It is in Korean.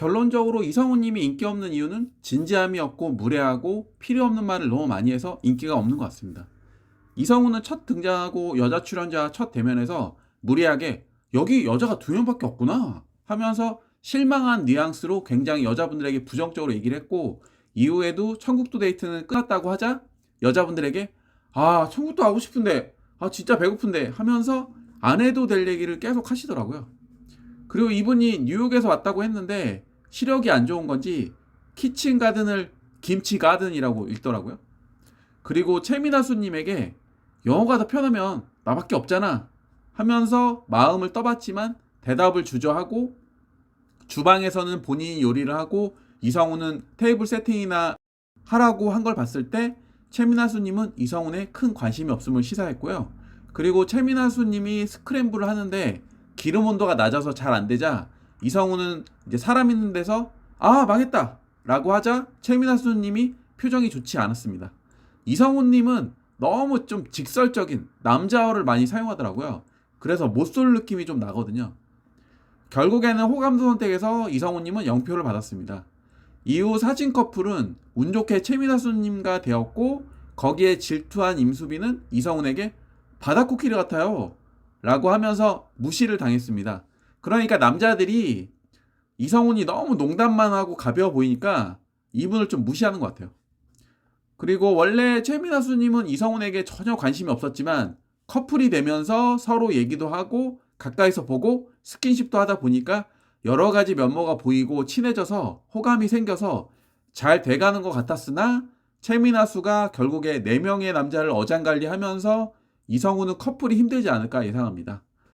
결론적으로 이성우님이 인기 없는 이유는 진지함이 없고 무례하고 필요 없는 말을 너무 많이 해서 인기가 없는 것 같습니다. 이성우는 첫 등장하고 여자 출연자 첫 대면에서 무리하게 여기 여자가 두 명밖에 없구나 하면서 실망한 뉘앙스로 굉장히 여자분들에게 부정적으로 얘기를 했고 이후에도 천국도 데이트는 끝났다고 하자 여자분들에게 아 천국도 가고 싶은데 아 진짜 배고픈데 하면서 안 해도 될 얘기를 계속 하시더라고요. 그리고 이분이 뉴욕에서 왔다고 했는데 시력이 안 좋은 건지 키친 가든을 김치 가든이라고 읽더라고요. 그리고 최민아수님에게 영어가 더 편하면 나밖에 없잖아 하면서 마음을 떠봤지만 대답을 주저하고 주방에서는 본인이 요리를 하고 이성우는 테이블 세팅이나 하라고 한 걸 봤을 때 최민아수님은 이성훈에 큰 관심이 없음을 시사했고요. 그리고 최민아수님이 스크램블을 하는데 기름 온도가 낮아서 잘 안 되자 이성우는 이제 사람 있는 데서 아 망했다 라고 하자 최민아 수님이 표정이 좋지 않았습니다. 이성훈님은 너무 좀 직설적인 남자어를 많이 사용하더라고요. 그래서 못 쏠 느낌이 좀 나거든요. 결국에는 호감도 선택에서 이성훈님은 0표를 받았습니다. 이후 사진 커플은 운 좋게 최민아수님과 되었고 거기에 질투한 임수빈은 이성훈에게 바다코끼리 같아요 라고 하면서 무시를 당했습니다. 그러니까 남자들이 이성훈이 너무 농담만 하고 가벼워 보이니까 이분을 좀 무시하는 것 같아요. 그리고 원래 최민아 수님은 이성훈에게 전혀 관심이 없었지만 커플이 되면서 서로 얘기도 하고 가까이서 보고 스킨십도 하다 보니까 여러 가지 면모가 보이고 친해져서 호감이 생겨서 잘 돼가는 것 같았으나 최민아 수가 결국에 4명의 남자를 어장관리하면서 이성우는 커플이 힘들지 않을까 예상합니다.